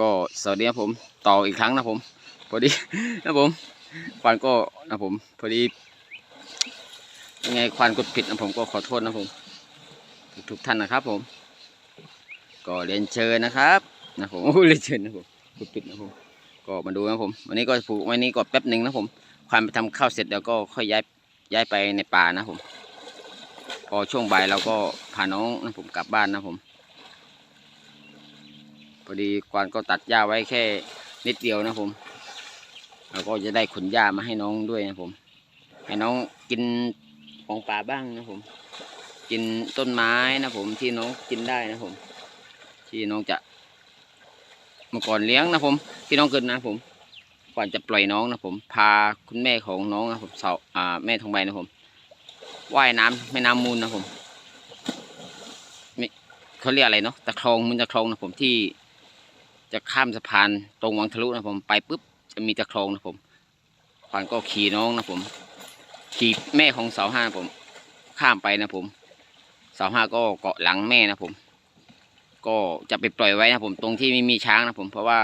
ก็สวัสดีครับผมต่ออีกครั้งนะผมพอดีนะผมควันก็นะผมพอดียังไงควันกดผิดนะผมก็ขอโทษนะผม ทุกทุกท่านนะครับผม ก็เรียนเชิญนะครับนะผมเรียนเชิญนะผมกดผิดนะผมก็มาดูนะผม วันนี้ก็ผูกว้นี้ก็แป๊บหนึ่งนะผมควันไปทำข้าวเสร็จแล้วก็ค่อยย้ายย้ายไปในป่านะผมพอช่วงบ่ายเราก็พาน้องนะผมกลับบ้านนะผม พอดีควานก็ตัดหญ้าไว้แค่นิดเดียวนะผมเราก็จะได้ขนหญ้ามาให้น้องด้วยนะผมให้น้องกินของป่าบ้างนะผม กินต้นไม้นะผมที่น้องกินได้นะผม ที่น้องจะเมื่อก่อนเลี้ยงนะผม ที่น้องเกิดนะผม ก่อนจะปล่อยน้องนะผม พาคุณแม่ของน้องนะผมสาอ่าแม่ทองใบนะผมว่ายน้ำแม่น้ำมูลนะผมเขาเรียกอะไรเนาะตะคลองมันตะคลองนะผมที่ จะข้ามสะพานตรงวังทะลุนะผมไปปุ๊บจะมีตะคลองนะผมควานก็ขี่น้องนะผม ขี่แม่ของเสาห้าผม ข้ามไปนะผมเสาห้าก็เกาะหลังแม่นะผม ก็จะไปปล่อยไว้นะผม ตรงที่ไม่มีช้างนะผม เพราะว่า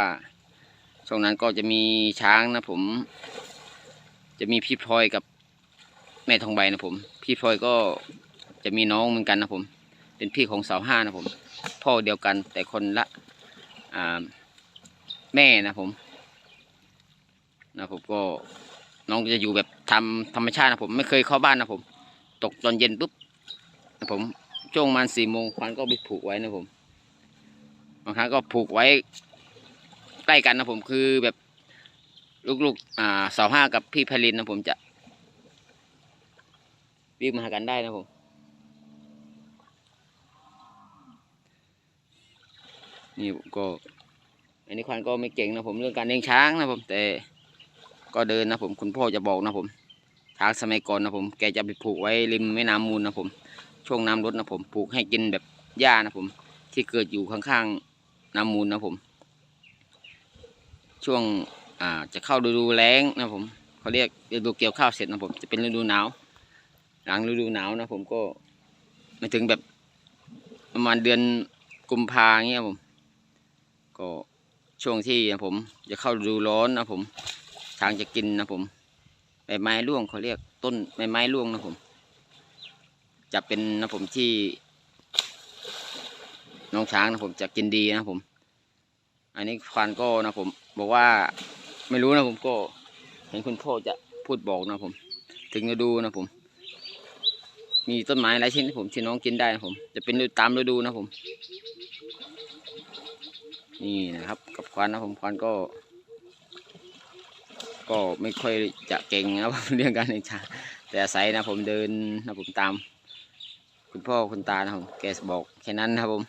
ช่วงนั้นก็จะมีช้างนะผม จะมีพี่พลอยกับแม่ทองใบนะผม พี่พลอยก็จะมีน้องเหมือนกันนะผม เป็นพี่ของเสาห้านะผม พ่อเดียวกันแต่คนละ แม่นะผมนะผมก็น้องจะอยู่แบบทำธรรมชาตินะผมไม่เคยเข้าบ้านนะผม ตกตอนเย็นปุ๊บนะผมช่วงประมันสี่โมงควันก็ไปผูกไว้นะผมบางครั้งก็ผูกไว้ใกล้กันนะผมคือแบบลูกๆอ่าสาวห้ากับพี่พลินนะผมจะวิ่งมาหากันได้นะผม นี่ก็อันนี้ควันก็ไม่เก่งนะผมเรื่องการเลี้ยงช้างนะผมแต่ก็เดินนะผมคุณพ่อจะบอกนะผมช้างสมัยก่อนนะผมแกจะไปผูกไว้ริมแม่น้ำมูลนะผมช่วงน้ำลดนะผมผูกให้กินแบบหญ้านะผม ที่เกิดอยู่ข้างๆน้ำมูลนะผม ช่วงอ่าจะเข้าฤดูแล้งนะผมเขาเรียกฤดูเกี่ยวข้าวเสร็จนะผมจะเป็นฤดูหนาว หลังฤดูหนาวนะผมก็ไม่ถึงแบบประมาณเดือนกุมภาเงี้ยผม ก็ช่วงที่ผม จะเข้าดูร้อนนะผมช้างจะกินนะผมใบไม้ร่วงเขาเรียกต้นใบไม้ร่วงนะผม จะเป็นนะผมที่ น้องช้างนะผมจะกินดีนะผม อันนี้ควานก็นะผม บอกว่าไม่รู้นะผมก็เห็นคุณพ่อจะพูดบอกนะผม ถึงฤดูนะผม มีต้นไม้หลายชนิดผมที่น้องกินได้นะผม จะเป็นตามฤดูนะผม นี่นะครับ กับควานนะผมควานก็ ก็ไม่ค่อยจะเก่งนะครับเรื่องการเลี้ยงช้างแต่อาศัยนะผมเดินนะผมตาม คุณพ่อคุณตานะผมแกบอกแค่นั้นนะครับผม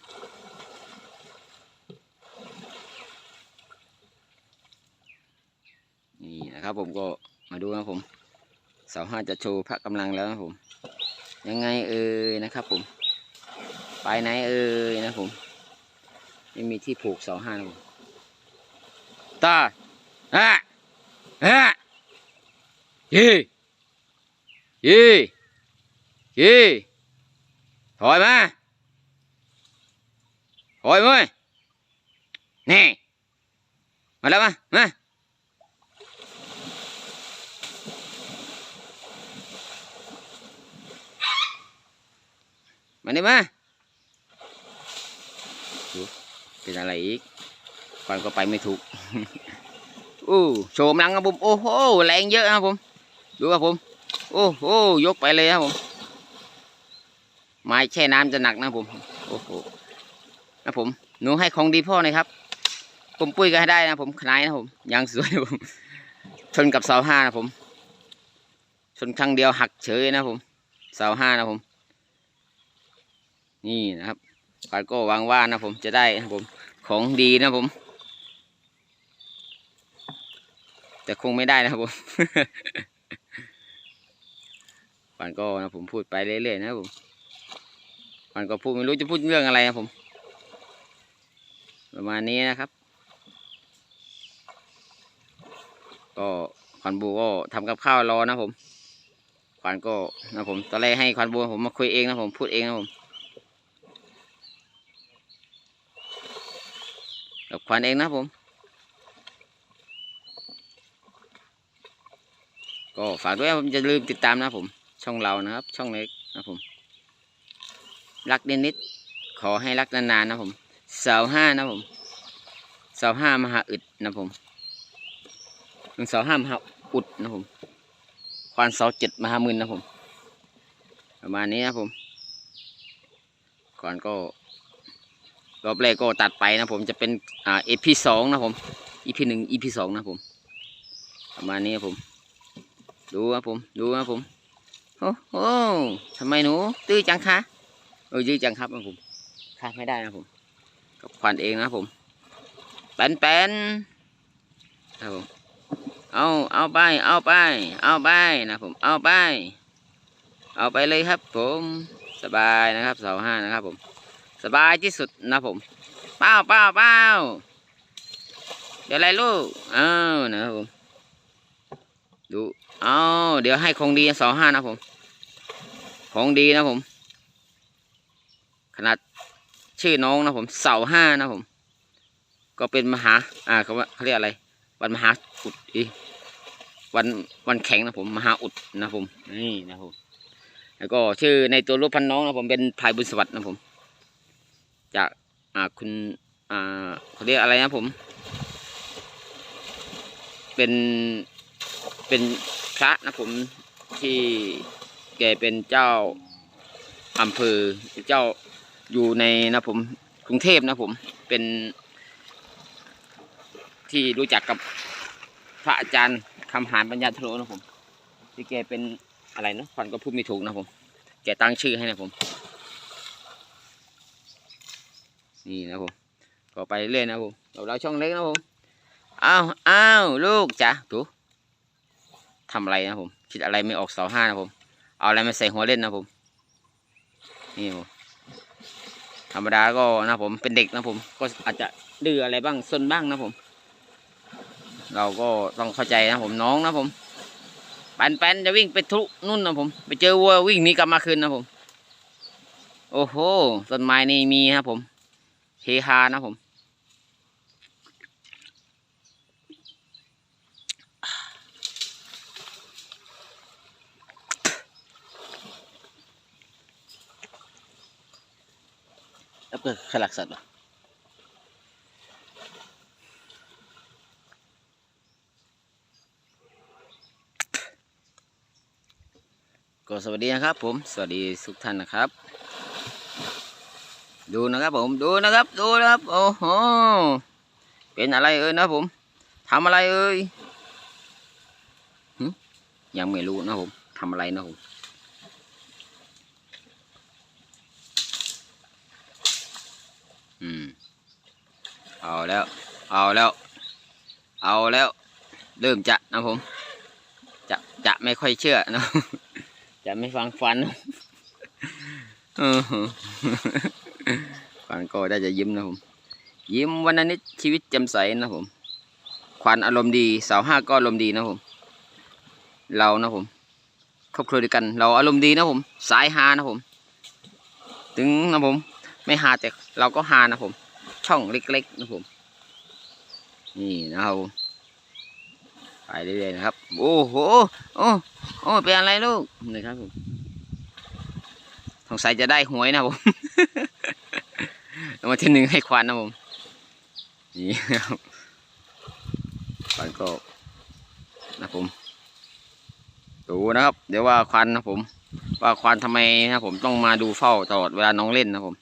นี่นะครับผมก็มาดูนะผมเสาห้าจะโชว์พระกำลังแล้วนะผม ยังไงเอ่ยนะครับผม ไปไหนเอ่ยนะผม ไม่มีที่ผูกเสาห้านะตาฮะฮะยี่ยี่ยี่ถอยมาถอยมานี่มาแล้วมามามานี่มา เป็นอะไรอีกก่อนก็ไปไม่ถูกอู้โชว์ลังครับผมโอ้โหแรงเยอะนะครับผม ดูครับผม โอ้โหยกไปเลยครับผม ไม้แช่น้ำจะหนักนะผม โอ้โหนะผมหนูให้ของดีพ่อหน่อยครับ ผมปุ้ยก็ให้ได้นะผมขนายนะผมยางสวยนะผม ชนกับเสาห้านะผม ชนครั้งเดียวหักเฉยนะผมเสาห้านะผม นี่นะครับ ปานก็หวังว่านะผมจะได้นะผมของดีนะผม แต่คงไม่ได้นะผมปานก็นะผมพูดไปเรื่อยๆนะผมปานก็พูดไม่รู้จะพูดเรื่องอะไรนะผม ประมาณนี้นะครับ ก็ควันบูก็ทำกับข้าวรอนะผมควันก็นะผมตอนแรกให้ควันบูผมมาคุยเองนะผมพูดเองนะผม กับควันเองนะผม ก็ฝากด้วยผมจะลืมติดตามนะผม ช่องเรานะครับ ช่องเล็กนะผม รักเดนิดขอให้รักนานๆนะผมเสาห้านะผมเสาห้ามหาอึดนะผมหนึ่งเสาห้ามหาอุดนะผม ควานเสาเจ็ดมหามืนนะผม ประมาณนี้นะผม ก่อนก็ รอบแรกก็ตัดไปนะผมจะเป็นอ่าเอพีสองนะผมอีพีหนึ่งอีพีสองนะผมประมาณนี้ครับผม ดูครับผม ดูครับผมโอ้โหทำไมหนู ตื้อจังคะเออยื้อจังครับนะผมคาดไม่ได้นะผมกับควันเองนะผมแป้นแป้นครับผมเอาเอาไป เอาไป เอาไปนะผม เอาไป เอาไปเลยครับผม สบายนะครับเสาห้านะครับผม สบายที่สุดนะผม เป้าเป้าเป้าเดี๋ยวอะไรลูกเอานะครับผม ดูเอาเดี๋ยวให้คงดีเสาห้านะผม ของดีนะผม ขนาดชื่อน้องนะผม เสาห้านะผม ก็เป็นมหา อ่าเขาว่าเขาเรียกอะไร วันมหาอุดอีวันวันแข็งนะผมมหาอุดนะผมนี่นะผมแล้วก็ชื่อในตัวรูปพันน้องนะผมเป็นพายบุญสวัสดิ์นะผม จากอ่าคุณอ่าเขาเรียกอะไรนะผม เป็นเป็นพระนะผมที่แกเป็นเจ้าอำเภอเจ้าอยู่ในนะผมกรุงเทพนะผมเป็น ที่รู้จักกับพระอาจารย์คำหานปัญญาทโรนะผมที่แกเป็นอะไรนะควันก็พูดไม่ถูกนะผม แกตั้งชื่อให้นะผม นี่นะผมก็ไปเรื่อยนะผมเราเราช่องเล็กนะผมอ้าวอ้าวลูกจ้ะถูทำอะไรนะผมคิดอะไรไม่ออกเสาห้านะผมเอาอะไรมาใส่หัวเล่นนะผมนี่ผมธรรมดาก็นะผมเป็นเด็กนะผมก็อาจจะดื้ออะไรบ้างซนบ้างนะผม เราก็ต้องเข้าใจนะผมน้องนะผมปันปันจะวิ่งไปทุนู่นนะผม ไปเจอวัววิ่งหนีกลับมาคืนนะผม โอ้โหต้นไม้นี่มีครับผม เฮฮานะผม แล้วเปิดขลักสัตว์หรอก็สวัสดีนะครับผม สวัสดีทุกท่านนะครับ ดูนะครับผมดูนะครับดูนะครับโอ้โหเป็นอะไรเอ่ยนะผมทำอะไรเอ่ยยังไม่รู้นะผมทำอะไรนะผมอืมเอาแล้ว เอาแล้ว เอาแล้วเริ่มจะนะผม จะจะไม่ค่อยเชื่อนะจะไม่ฟังฟันเออันก็ได้จะยิ้มนะผม ยิ้มวันนั้นนี้ชีวิตแจ่มใสนะผมควันอารมณ์ดีสาวห้าก็อารมณ์ดีนะผม เรานะผมครอบครัวเดียวกัน เราอารมณ์ดีนะผม สายฮานะผม ถึงนะผม ไม่ฮาแต่เราก็ฮานะผม ช่องเล็กๆนะผม นี่นะครับไปเรื่อยๆนะครับ โอ้โหโอ้โอ้เป็นอะไรลูกนี่ครับผมสงสัยจะได้หวยนะผมางวัลที่หนึ่งให้ควานนะผมนี่ครับควานก็นะผม ดูนะครับ เดี๋ยวว่าควานนะผม ว่าควานทำไมนะผมต้องมาดูเฝ้าตลอดเวลาน้องเล่นนะผม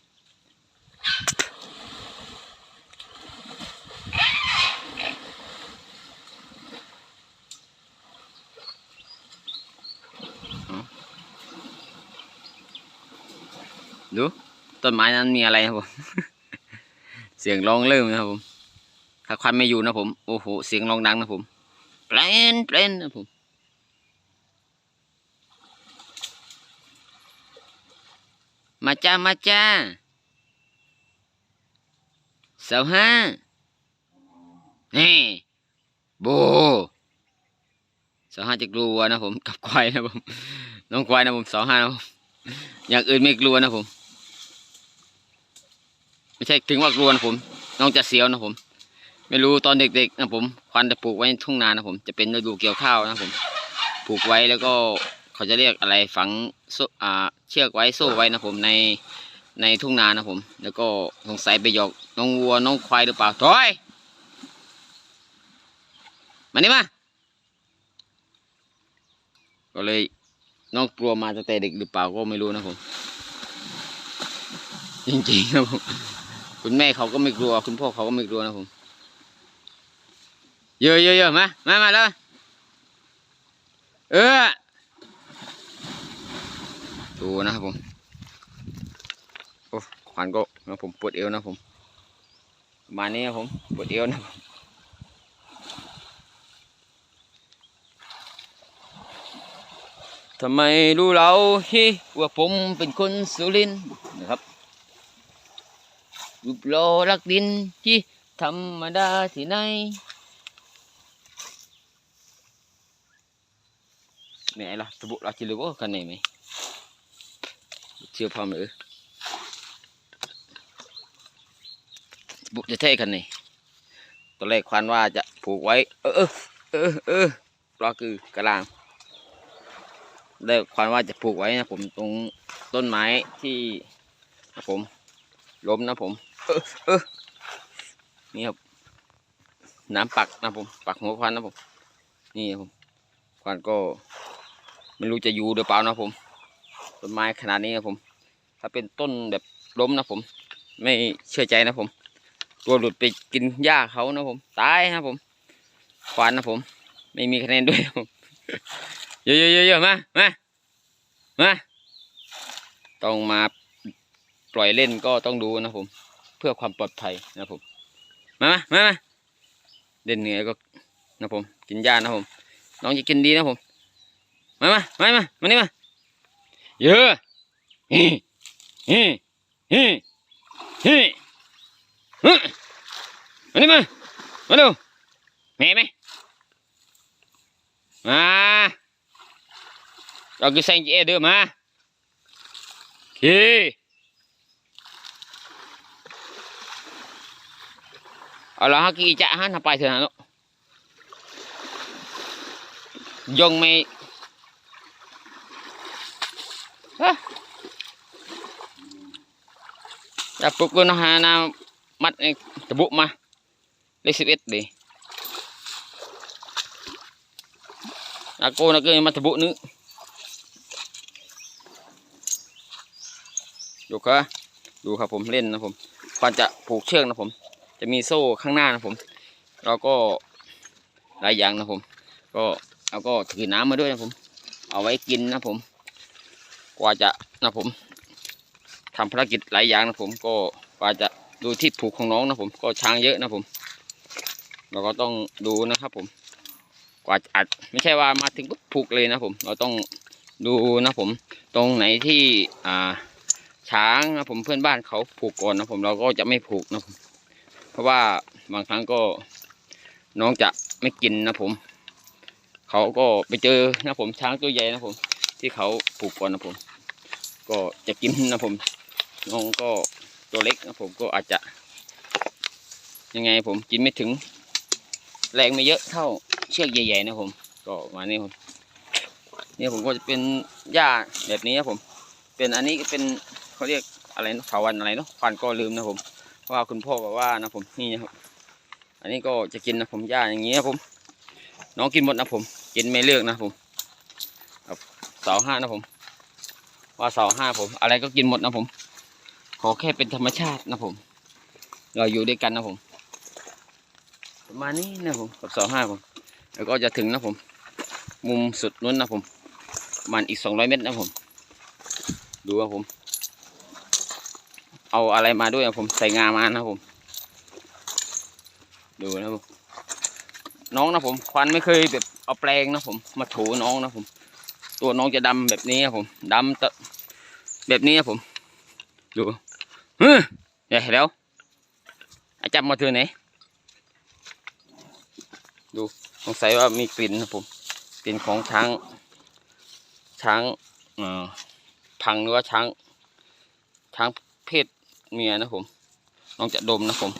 ดูต้นไม้นั้นมีอะไรครับผม เสียงร้องเริ่มนะครับผม ถ้าควันไม่อยู่นะผม โอ้โห เสียงร้องดังนะผมเปลนเปลนนะผมมาจ้ามาจ้าสาห้านี่โบสาห้าจะกลัวนะผม กับควายนะผม น้องควายนะผมสาห้านะผมอย่างอื่นไม่กลัวนะผม ไม่ใช่ถึงว่ากลัวนะผม น้องจะเสียวนะผม ไม่รู้ตอนเด็กๆนะผมควานจะปลูกไว้ทุ่งนานะผม จะเป็นฤดูเกี่ยวข้าวนะผม ปลูกไว้แล้วก็เขาจะเรียกอะไรฝังเชือกไว้โซ่ไว้นะผมในในทุ่งนานะผม แล้วก็สงสัยไปหยอกน้องวัวน้องควายหรือเปล่าถอยมานี่มา ก็เลยน้องกลัวมาตั้งแต่เด็กหรือเปล่าก็ไม่รู้นะผม จริงๆนะผม คุณแม่เขาก็ไม่กลัว คุณพ่อเขาก็ไม่กลัวนะผมเยอะเยอะเยอะมามามาแล้วเออดูนะครับผมโอ้ขวานก็นะผมปวดเอวนะผมมาณนี้ครับผมปวดเอวนะผมทำไมรู้เราฮิว่าผมเป็นคนสุรินนะครับ รูปโลรักดินที่ธรรมดาที่ไหน mẹ là tôi bộ là chỉ được cái này mày chưa phong nữa bộ จะเท่กันนี่ตอนแรกควานว่าจะผูกไว้ เออเออเออรอคือกระลางได้ควานว่าจะผูกไว้นะผมตรงต้นไม้ที่นะผมล้มนะผม เออเนี่ครับน้ำปักนะผมปักหัวควานนะผมนี่ครับผมควานก็ไม่รู้จะอยู่หรือเปล่านะผมต้นไม้ขนาดนี้นะผม ถ้าเป็นต้นแบบล้มนะผม ไม่เชื่อใจนะผม ตัวหลุดไปกินหญ้าเขานะผมตายนะผมควานนะผม ไม่มีคะแนนด้วยผมเยอะๆเยอะๆมามามาต้องมาปล่อยเล่นก็ต้องดูนะผม พื่อความปลอดภัยนะผมมามามามาเล่นเหนื่อยก็นะผมกินหญ้านะผมน้องจะกินดีนะผมมามามามามานี่มาเยอะฮิฮิฮิฮิฮึมานี่มามาดูแม่ไหมมาเราคือเซงเจเดือมาฮีเเอาละฮะกี่จะฮะทำไปเถอะนะยงไม่ฮแต่ปุ๊บก็นะฮะนามัดตะบุมาเลขสิบเอ็ดดิอากูนักเกยมัดตะบุนึกดูครับดูครับผมเล่นนะผมก่อนจะผูกเชือกนะผม จะมีโซ่ข้างหน้านะผม เราก็หลายอย่างนะผม ก็เราก็ถือน้ำมาด้วยนะผม เอาไว้กินนะผม กว่าจะนะผมทำภารกิจหลายอย่างนะผม ก็กว่าจะดูที่ผูกของน้องนะผม ก็ช้างเยอะนะผม เราก็ต้องดูนะครับผม กว่าจะอัดไม่ใช่ว่ามาถึงปุ๊บผูกเลยนะผม เราต้องดูนะผม ตรงไหนที่อ่าช้างนะผมเพื่อนบ้านเขาผูกก่อนนะผมเราก็จะไม่ผูกนะผม เพราะว่าบางครั้งก็น้องจะไม่กินนะผม เขาก็ไปเจอนะผมช้างตัวใหญ่นะผม ที่เขาผูกก่อนนะผม ก็จะกินนะผม น้องก็ตัวเล็กนะผมก็อาจจะ ยังไงผมกินไม่ถึง แรงไม่เยอะเท่าเชือกใหญ่ๆนะผม ก็มานี่ผมเนี่ยผมก็จะเป็นหญ้าแบบนี้นะผม เป็นอันนี้ก็เป็นเขาเรียกอะไรนะถาวันอะไรเนาะฟันก็ลืมนะผม ว่าคุณพ่อบอกว่านะผมนี่นะครับ อันนี้ก็จะกินนะผมหญ้าอย่างนี้นะผม น้องกินหมดนะผม กินไม่เลือกนะผมครับเสาห้านะผม ว่าเสาห้าผม อะไรก็กินหมดนะผม ขอแค่เป็นธรรมชาตินะผม เราอยู่ด้วยกันนะผม ประมาณนี้นะผมกับเสาห้าผม แล้วก็จะถึงนะผม มุมสุดนู้นนะผมประมาณอีกสองร้อยเมตรนะผม ดูนะผม เอาอะไรมาด้วยนะผมใส่งามานะผม ดูนะผมน้องนะผม ควันไม่เคยแบบเอาแปลงนะผม มาถูน้องนะผม ตัวน้องจะดำแบบนี้ครับผมดำตะแบบนี้ครับผม ดูเฮ้ยเดี๋ยวแล้วอาจับมาเถือไหนดูสงสัยว่ามีกลิ่นนะผมกลิ่นของช้าง ช้างเอ่อพังหรือว่าช้าง ช้างเพศ เมียนะผมน้องจะดมนะผม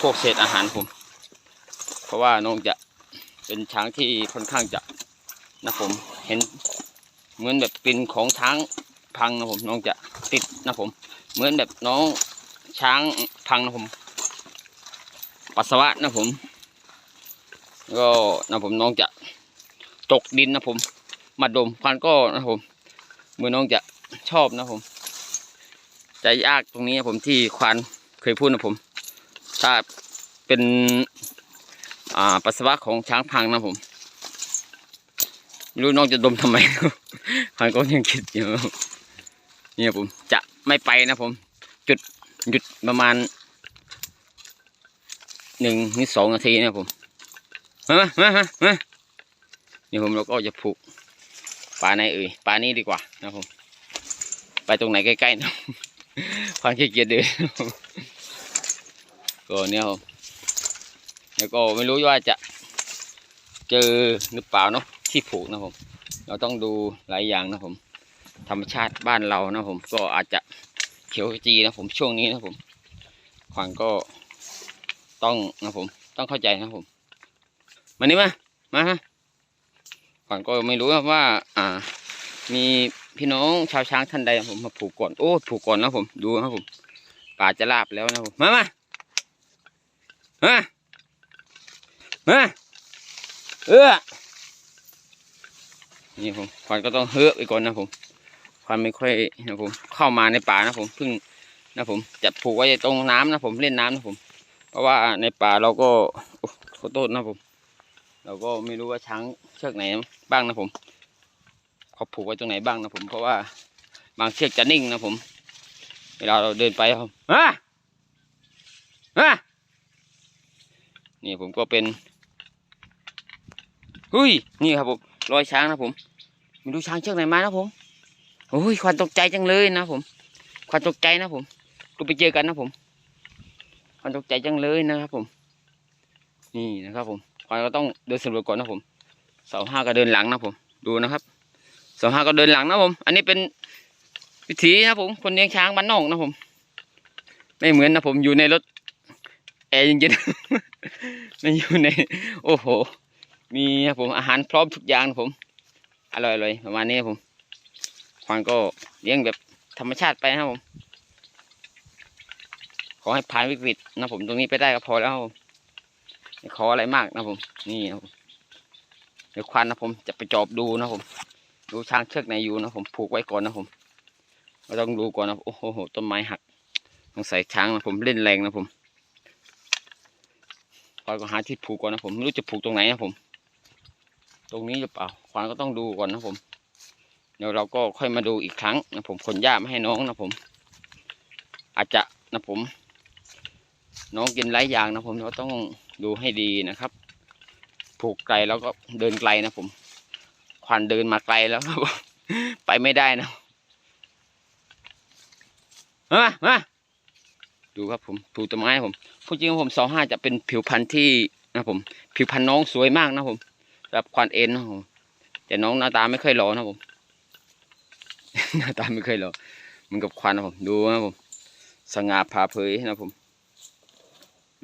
พวกเศษอาหารผม เพราะว่าน้องจะเป็นช้างที่ค่อนข้างจะนะผมเห็นเหมือนแบบเป็นของช้างพังนะผมน้องจะติดนะผม เหมือนแบบน้องช้างพังนะผมปัสสาวะนะผมก็นะผมน้องจะตกดินนะผม มาดมควันก็นะผมเมื่อน้องจะชอบนะผม จะยากตรงนี้ผมที่ควานเคยพูดนะผม ถ้าเป็นอ่าปัสสาวะของช้างพังนะผมรู้น้องจะดมทำไมควานก็ยังคิดอยู่เนี่ยผมจะไม่ไปนะผม จุดหยุดประมาณหนึ่งหรือสองนาทีนะผมมามามามานี่ผมเราก็จะผูกปลาในเอ่ยปลานี้ดีกว่านะผม ไปตรงไหนใกล้ๆนะ ความขี้เกียจเดินก็เนี่ยครับแล้วก็ไม่รู้ว่าจะเจอหรือเปล่าเนาะที่ผูกนะผม เราต้องดูหลายอย่างนะผม ธรรมชาติบ้านเรานะผม ก็อาจจะเขียวจีนะผมช่วงนี้นะผมขวัญก็ต้องนะผม ต้องเข้าใจนะผมมานี่มามาฮะขวัญก็ไม่รู้ว่า อ่า มี พี่น้องชาวช้างท่านใดผมมาผูกก่อนโอ้ผูกก่อนนะผมดูนะผมป่าจะลาบแล้วนะผมมามามามาเออนี่ผมควันก็ต้องเฮือกไปก่อนนะผมควันไม่ค่อยนะผมเข้ามาในป่านะผมเพิ่งนะผมจะผูกไว้ตรงน้ำนะผมเล่นน้ำนะผม เพราะว่าในป่าเราก็โอ้ขอโทษนะผม เราก็ไม่รู้ว่าช้างเชือกไหนบ้างนะผม เขาผูกไว้ตรงไหนบ้างนะผมเพราะว่าบางเชือกจะนิ่งนะผม เวลาเราเดินไปครับฮะฮะนี่ผมก็เป็นหุ้ยนี่ครับผมรอยช้างนะผมไม่รู้ช้างเชือกไหนมานะผมโอ้ยควันตกใจจังเลยนะผมควันตกใจนะผมก็ไปเจอกันนะผมควันตกใจจังเลยนะครับผม นี่นะครับผมควันก็ต้องเดินสำรวจก่อนนะผมเสาห้าก็เดินหลังนะผม ดูนะครับ สองห้าก็เดินหลังนะผม อันนี้เป็นวิถีนะผม คนเลี้ยงช้างบ้านนอกนะผม ไม่เหมือนนะผมอยู่ในรถแอร์เย็นๆไม่อยู่ใน โอ้โห มีนะผมอาหารพร้อมทุกอย่างนะผม อร่อยๆประมาณนี้นะผมควานก็เลี้ยงแบบธรรมชาติไปนะครับผม ขอให้ผ่านวิกฤตนะผมตรงนี้ไปได้ก็พอแล้วขออะไรมากนะผม นี่นะผมเดี๋ยวควานนะผมจะไปจอบดูนะผม ดูช้างเชือกไหนอยู่นะผมผูกไว้ก่อนนะผมเราต้องดูก่อนนะโอ้โหต้นไม้หักต้องใส่ช้างนะผมเล่นแรงนะผมคอยก็หาที่ผูกก่อนนะผมไม่รู้จะผูกตรงไหนนะผม ตรงนี้หรือเปล่าควานก็ต้องดูก่อนนะผม เดี๋ยวเราก็ค่อยมาดูอีกครั้งนะผมขนหญ้ามาให้น้องนะผม อาจจะนะผม น้องกินหลายอย่างนะผมเราต้องดูให้ดีนะครับ ผูกไกลแล้วก็เดินไกลนะผม วันเดินมาไกลแล้วครับ ไปไม่ได้นะมามาดูครับผมถูต้นไม้ผมพูดจริงผมสองห้าจะเป็นผิวพันธุ์ที่นะผม ผิวพันธุ์น้องสวยมากนะผมแบบควันเอ็นนะผมแต่น้องหน้าตาไม่เคยหล่อนะผม หน้าตาไม่เคยหล่อมันกับควันนะผมดูนะผมสง่าผ่าเผยนะผม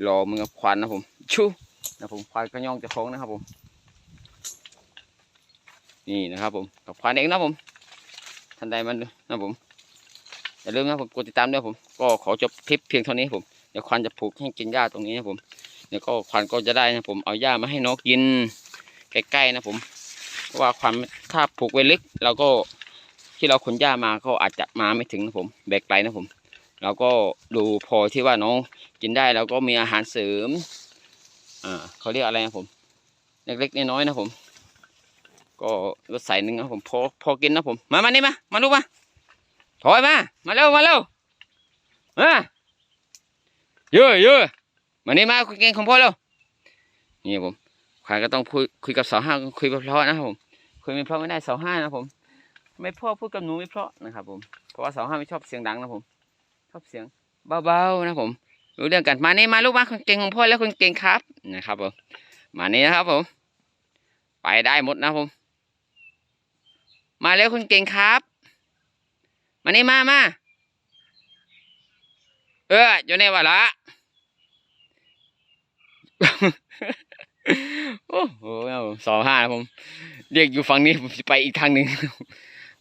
หล่อมือนกับควันนะผมชูนะผมควันก็ย่องจะท้องนะครับผม นี่นะครับผมกับควานเองนะผมท่านใดมันนะผมอย่าลืมนะผมกดติดตามด้วยผม ก็ขอจบคลิปเพียงเท่านี้ผมเดี๋ยวควานจะผูกให้กินหญ้าตรงนี้นะผมเดี๋ยวก็ควานก็จะได้นะผมเอาหญ้ามาให้น้องกินใกล้ๆนะผมเพราะว่าควานถ้าผูกไว้ลึกเราก็ที่เราขนหญ้ามาก็อาจจะมาไม่ถึงนะผมแบกไกลนะผมเราก็ดูพอที่ว่าน้องกินได้แล้วก็มีอาหารเสริมอ่าเขาเรียกอะไรนะผม เล็กๆน้อยๆนะผม ก็รถใส่หนึ่งนะผมพอพอกินนะผมมามานี่มามาลูกมาถอยมามาเร็วมาเร็วมาเยอะเยอะมานี่มาคุยกันของพ่อเร็วนี่ผมใครก็ต้องคุยคุยกับสาวห้าคุยเพราะนะครับผมคุยไม่เพราะไม่ได้สาวห้านะผม ไม่พ่อพูดกับหนูไม่เพราะนะครับผมเพราะว่าสาวห้าไม่ชอบเสียงดังนะผมชอบเสียงเบาๆนะผมรู้เรื่องกันมานี่มาลูกมาคนเก่งของพ่อแล้วคนเก่งครับนะครับผมมานี่นะครับผม ไปได้หมดนะผม มาแล้วคุณเก่งครับ มานี่มามาเอออยู่ในวะละโอ้โหสองห้านะผม เรียกอยู่ฝั่งนี้ผมจะไปอีกทางหนึ่ง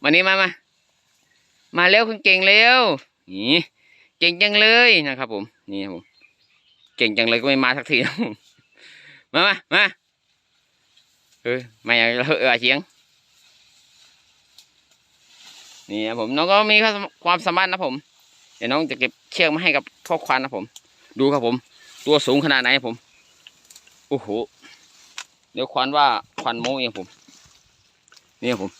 มานี่มามามาเร็วคุณเก่งเร็วนี่เก่งจังเลยนะครับ ผม นี่ครับผม เก่งจังเลยก็ไม่มาสักทีนะผมมามามาเออไม่เอากจะเออเสียง นี่ครับผมน้องก็มีความสามารถนะผม เดี๋ยวน้องจะเก็บเชือกมาให้กับพ่อควานนะผม ดูครับผม ตัวสูงขนาดไหนครับผมโอ้โหเดี๋ยวควานว่าควานโมเองผม นี่ครับผม